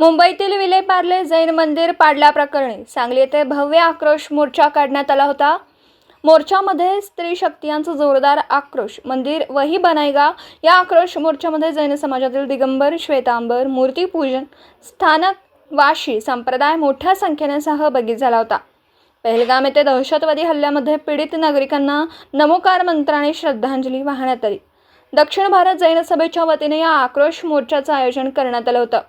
मुंबईतील विलेपार्ले जैन मंदिर पाडल्याप्रकरणी सांगली येथे भव्य आक्रोश मोर्चा काढण्यात आला होता. मोर्चामध्ये स्त्री शक्ती यांचा जोरदार आक्रोश मंदिर वही बनायगा या आक्रोश मोर्चामध्ये जैन समाजातील दिगंबर श्वेतांबर मूर्तीपूजन स्थानक वाशी संप्रदाय मोठ्या संख्येने सहभागी झाला होता. पहलगाम येथे दहशतवादी हल्ल्यामध्ये पीडित नागरिकांना नमोकार मंत्राने श्रद्धांजली वाहण्यात आली. दक्षिण भारत जैन सभेच्या वतीने या आक्रोश मोर्चाचं आयोजन करण्यात आलं होतं.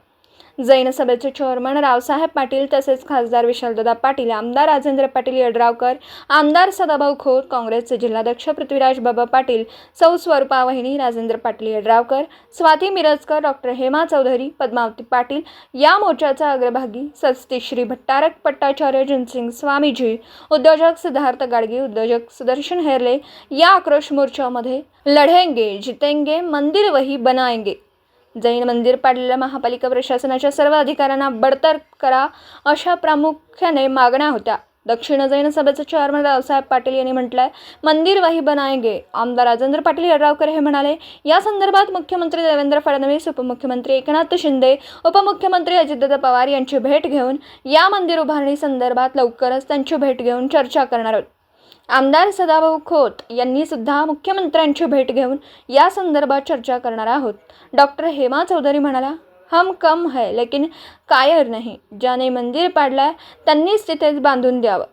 जैन सभेचे चेअरमन रावसाहेब पाटील तसेच खासदार विशालदादा पाटील आमदार राजेंद्र पाटील यड्रावकर आमदार सदाभाऊ खोत काँग्रेसचे जिल्हाध्यक्ष पृथ्वीराज बाबा पाटील सौ स्वरूपा वहिनी राजेंद्र पाटील यड्रावकर स्वाती मिरजकर डॉक्टर हेमा चौधरी पद्मावती पाटील या मोर्चाचा अग्रभागी सस्ती श्री भट्टारक पट्टाचार्य जनसिंग स्वामीजी उद्योजक सिद्धार्थ गाडगे उद्योजक सुदर्शन हेरले या आक्रोश मोर्चामध्ये लढेंगे जितेंगे मंदिर वही बनाएंगे. जैन मंदिर पाडलेल्या महापालिका प्रशासनाच्या सर्व अधिकाऱ्यांना बडतर्फ करा अशा प्रामुख्याने मागण्या होत्या. दक्षिण जैन सभेचे चेअरमन रावसाहेब पाटील यांनी म्हटलंय मंदिर वही बनायगे आमदार राजेंद्र पाटील यड्रावकर हे म्हणाले या संदर्भात मुख्यमंत्री देवेंद्र फडणवीस उपमुख्यमंत्री एकनाथ शिंदे उपमुख्यमंत्री अजितदादा पवार यांची भेट घेऊन या मंदिर उभारणी संदर्भात लवकरच त्यांची भेट घेऊन चर्चा करणार आहोत. आमदार सदाभाऊ खोत यांनी सुद्धा मुख्यमंत्र्यांची भेट घेऊन या संदर्भात चर्चा करणार आहोत. डॉक्टर हेमा चौधरी म्हणाला हम कम है लेकिन कायर नाही. ज्याने मंदिर पाडलाय त्यांनीच तिथेच बांधून द्यावं.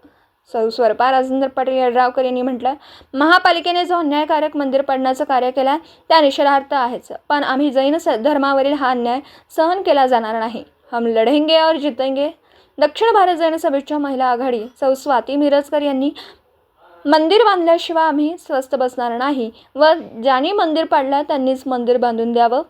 सौ स्वरूपा राजेंद्र पाटील यड्रावकर यांनी म्हटलं महापालिकेने जो अन्यायकारक मंदिर पाडण्याचं कार्य केलं त्या निषेधार्थ आहेच. पण आम्ही जैन स धर्मावरील हा अन्याय सहन केला जाणार नाही. हम लढेंगे और जितेंगे. दक्षिण भारत जैन सभेच्या महिला आघाडी सौ स्वाती मिरजकर यांनी मंदिर बांधल्याशिवाय आम्ही स्वस्त बसणार नाही व ज्यांनी मंदिर पाडलं त्यांनीच मंदिर बांधून द्यावं.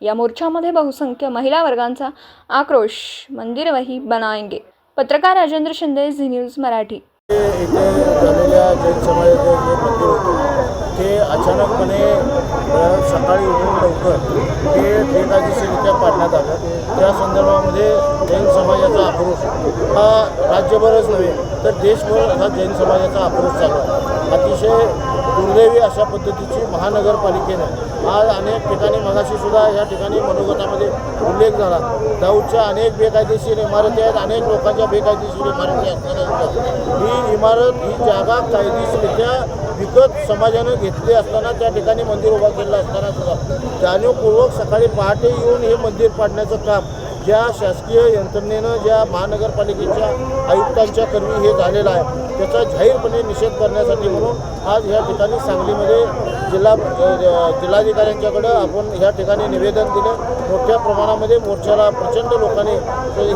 या मोर्चामध्ये बहुसंख्य महिला वर्गांचा आक्रोश मंदिर वही बनाएंगे. पत्रकार राजेंद्र शिंदे झी न्यूज मराठी. इथे झालेल्या जैन समाजाचे जे मंदिर होते ते अचानकपणे सकाळी उठून लवकर ते बेकायदेशीरित्या पाडण्यात आलं. त्या संदर्भामध्ये जैन समाजाचा आक्रोश हा राज्यभरच नव्हे तर देशभर हा जैन समाजाचा आक्रोश चालू आहे. अतिशय दुर्दैवी अशा पद्धतीची महानगरपालिकेनं आज अनेक ठिकाणी मगाशीसुद्धा या ठिकाणी मनोगतामध्ये उल्लेख झाला. दाऊदच्या अनेक बेकायदेशीर इमारती आहेत अनेक लोकांच्या बेकायदेशीर इमारती असताना ही इमारत ही जागा कायदेशीरित्या विकत समाजानं घेतली असताना त्या ठिकाणी मंदिर उभा केलं असताना सुद्धा. जाणीवपूर्वक सकाळी पहाटे येऊन हे मंदिर पाडण्याचं काम ज्या शासकीय यंत्रणेनं ज्या महानगरपालिकेच्या आयुक्तांच्या कर्मी हे झालेलं आहे. त्याचा जाहीरपणे निषेध करण्यासाठी म्हणून आज ह्या ठिकाणी सांगलीमध्ये जिल्हा जिल्हाधिकाऱ्यांच्याकडं आपण ह्या ठिकाणी निवेदन दिलं. मोठ्या प्रमाणामध्ये मोर्चाला प्रचंड लोकांनी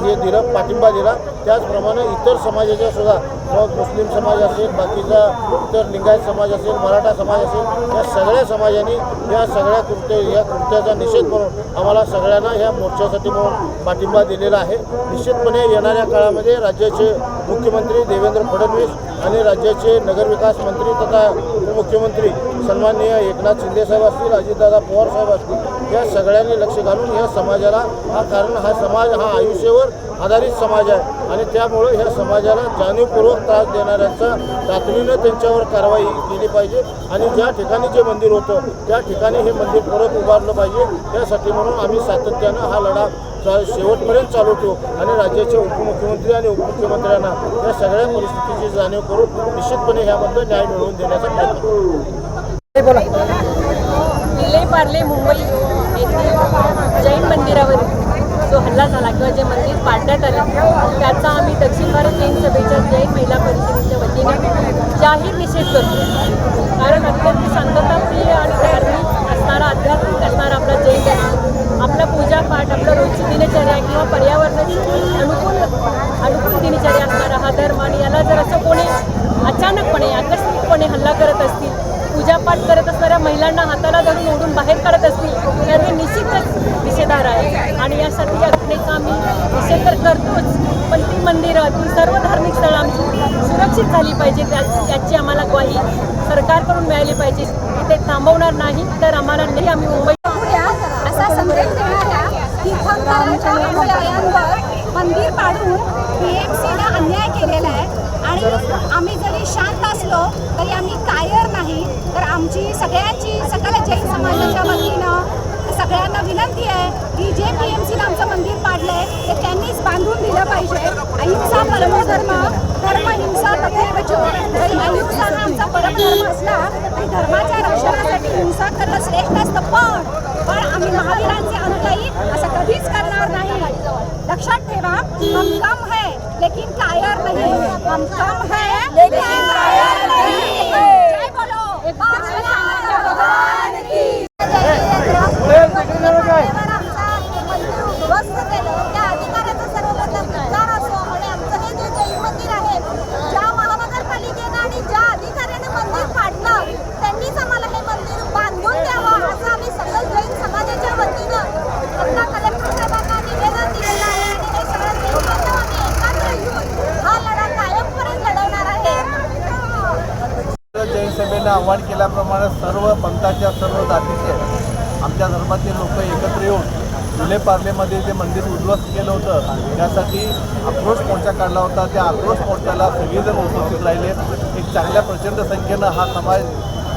हे दिलं पाठिंबा दिला. त्याचप्रमाणे इतर समाजाच्या सुद्धा मग मुस्लिम समाज असेल बाकीचा इतर लिंगायत समाज असेल मराठा समाज असेल या सगळ्या समाजांनी या सगळ्या कृत्य या कृत्याचा निषेध म्हणून आम्हाला सगळ्यांना ह्या मोर्चासाठी म्हणून पाठिंबा दिलेला आहे. निश्चितपणे येणाऱ्या काळामध्ये राज्याचे मुख्यमंत्री देवेंद्र फडणवीस आणि राज्याचे नगरविकास मंत्री तथा उपमुख्यमंत्री सन्माननीय एकनाथ शिंदेसाहेब असतील अजितदादा पवार साहेब असतील या सगळ्यांनी लक्ष घालून ह्या समाजाला हा कारण हा समाज हा आयुष्यावर आधारित समाज आहे. आणि त्यामुळं ह्या समाजाला जाणीवपूर्वक त्रास देणाऱ्यांचा तातडीनं त्यांच्यावर कारवाई केली पाहिजे. आणि ज्या ठिकाणी जे मंदिर होतं त्या ठिकाणी हे मंदिर परत उभारलं पाहिजे. त्यासाठी म्हणून आम्ही सातत्यानं हा लढा चा- शेवटपर्यंत चालू ठेवू. आणि राज्याचे उपमुख्यमंत्री आणि उपमुख्यमंत्र्यांना या सगळ्या परिस्थितीची जाणीव करून निश्चितपणे ह्याबद्दल न्याय मिळवून देण्याचा प्रयत्न करू. पार्ले मुंबई येथे जैन मंदिरावर जो हल्ला झाला किंवा जे मंदिर पाडण्यात आलं त्याचा आम्ही दक्षिण भारत जैन सभेच्या जैन महिला परिषदेच्या वतीने जाहीर निषेध करतो कारण अत्यंत शांतताप्रिय आणि धार्मिक असणारा आध्यात्मिक असणारा आपला जैन धर्म आपला पूजापाठ आपलं रोजची दिनचर्या किंवा पर्यावरणाची अनुकूल अनुकूल दिनचर्या असणारा हा धर्म आणि याला जर असं कोणी अचानकपणे आकस्मिकपणे हल्ला करत असतील पूजापाठ करत असणाऱ्या महिलांना हाताला बाहेर काढत असतील तर हे निश्चितच निषेधार आहे. आणि यासाठी या घटनेचा आम्ही निषेध तर करतोच पण ती मंदिरं ती सर्व धार्मिक स्थळं आमची सुरक्षित झाली पाहिजे त्या याची आम्हाला ग्वाही सरकारकडून मिळाली पाहिजे. ते थांबवणार नाही तर आम्हाला नाही आम्ही मुंबई असा संदेश देणाऱ्या तीर्थंकरांच्या अनुयायांवर मंदिर पाडून पीएमसीनं अन्याय केलेला आहे. आणि आम्ही जरी शांत असलो तरी आम्ही कायर नाही. तर आमची सगळ्यांची सगळ्या जैन सगळ्यांना विनंती आहे की जे पी एम सीनं आमचं मंदिर पाडलं आहे ते त्यांनीच बांधून दिलं पाहिजे. अहिंसा परमधर्म धर्म हिंसा तथैवचो अहिंसा हा आमचा परमधर्म असला आणि धर्माच्या रक्षणासाठी हिंसा करणं श्रेष्ठ असतं. पण पण आम्ही महावीरांचे अनुयायी असं कधीच करणार नाही. लक्षात ठेवा हम है जैन आव्हान केल्याप्रमाणे सर्व पंथाच्या सर्व जातीचे आमच्या धर्मातील लोक एकत्र येऊन जुले पार्लेमध्ये जे मंदिर उद्ध्वस्त केलं होतं त्यासाठी आक्रोश मोर्चा काढला होता. त्या आक्रोश मोर्चाला सगळेजण उपस्थित राहिले. एक चांगल्या प्रचंड संख्येनं हा समाज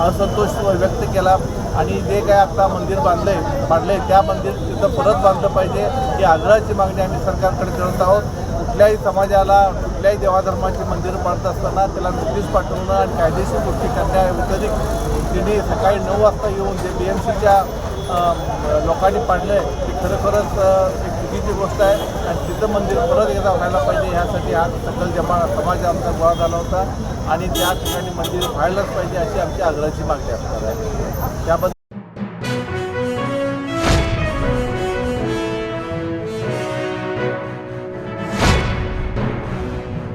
असंतोष व्यक्त केला आणि जे काय आता मंदिर बांधलं आहे बांधलं आहे त्या मंदिर तिथं परत बांधलं पाहिजे ही आग्रहाची मागणी आम्ही सरकारकडे करत आहोत. कुठल्याही समाजाला कुठल्याही देवाधर्माची मंदिरं पाडत असताना त्याला नोटीस पाठवणं आणि कायदेशीर गोष्टी करण्याव्यतिरिक्त तिने सकाळी नऊ वाजता येऊन जे बी एम सीच्या लोकांनी पाडलं आहे ती खरोखरच एक चुकीची गोष्ट आहे. आणि तिथं मंदिर परत एकदा व्हायला पाहिजे. ह्यासाठी आज सकल जमा समाज आमचा गोळा झाला होता. आणि त्या ठिकाणी मंदिर व्हायलाच पाहिजे अशी आमची आग्रहाची मागणी असणार आहे. त्याबद्दल